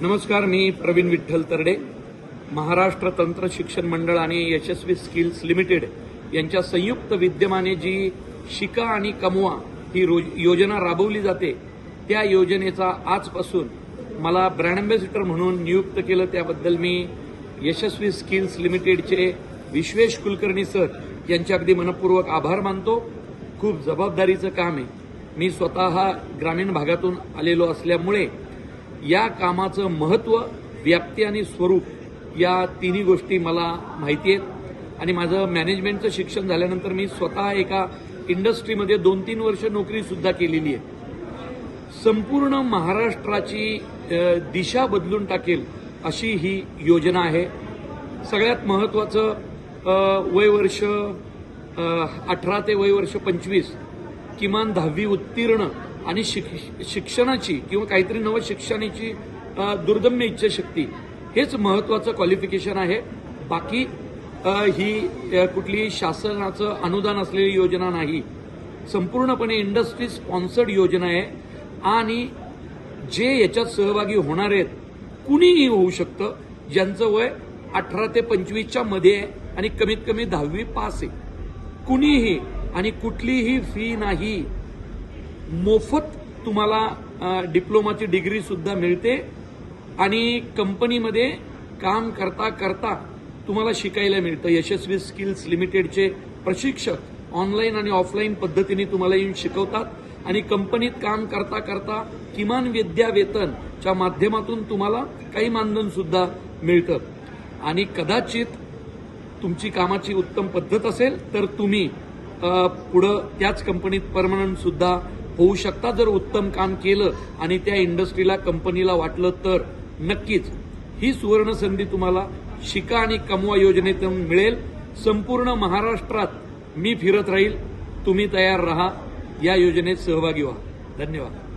नमस्कार मी प्रवीण विठ्ठल तरडे. महाराष्ट्र तंत्र शिक्षण मंडळ आणि यशस्वी स्किल्स लिमिटेड यांच्या संयुक्त विद्यमाने जी शिका आणि कमवा ही रोज- योजना राबवली जाते त्या योजनेचा आजपासून मला ब्रँड अँबॅसिडर म्हणून नियुक्त केलं. त्याबद्दल मी यशस्वी स्किल्स लिमिटेडचे विश्वेश कुलकर्णी सर यांचे अगदी मनपूर्वक आभार मानतो. खूप जबाबदारीचं काम आहे. मी स्वतः ग्रामीण भागातून आलेलो असल्यामुळे या कामाचं महत्त्व व्याप्ती आणि स्वरूप या तिन्ही गोष्टी मला माहिती आहेत. आणि माझं मॅनेजमेंटचं शिक्षण झाल्यानंतर मी स्वतः एका इंडस्ट्रीमध्ये दोन तीन वर्ष नोकरीसुद्धा केलेली आहे. संपूर्ण महाराष्ट्राची दिशा बदलून टाकेल अशी ही योजना आहे. सगळ्यात महत्वाचं वय वर्ष अठरा ते वय वर्ष पंचवीस किमान दहावी उत्तीर्ण आणि शिक- शिक्षणाची किंवा काहीतरी नवं शिक्षणाची दुर्दम्य इच्छाशक्ती हेच महत्वाचं क्वालिफिकेशन आहे. बाकी ही कुठली शासनाचं अनुदान असलेली योजना नाही. संपूर्णपणे इंडस्ट्री स्पॉन्सर्ड योजना आहे. आणि जे याच्यात सहभागी होणार आहेत कुणीही होऊ शकतं. ज्यांचं वय अठरा ते पंचवीसच्या मध्ये आहे आणि कमीत कमी दहावी पास आहे. कुणीही आणि कुठलीही फी नाही. मोफत तुम्हाला डिप्लोमाची डिग्रीसुद्धा मिळते आणि कंपनीमध्ये काम करता करता तुम्हाला शिकायला मिळतं. यशस्वी स्किल्स लिमिटेडचे प्रशिक्षक ऑनलाईन आणि ऑफलाईन पद्धतीने तुम्हाला येऊन शिकवतात आणि कंपनीत काम करता करता किमान विद्या वेतनच्या माध्यमातून तुम्हाला काही मानधन सुद्धा मिळतं. आणि कदाचित तुमची कामाची उत्तम पद्धत असेल तर तुम्ही पुढं त्याच कंपनीत परमनंट सुद्धा होऊ शकता जर उत्तम काम केलं आणि त्या इंडस्ट्रीला कंपनीला वाटलं तर. नक्कीच. ही सुवर्ण संधी तुम्हाला शिका आणि कमवा योजनेतून मिळेल. संपूर्ण महाराष्ट्रात मी फिरत राहील. तुम्ही तयार राहा. या योजनेत सहभागी व्हा. धन्यवाद.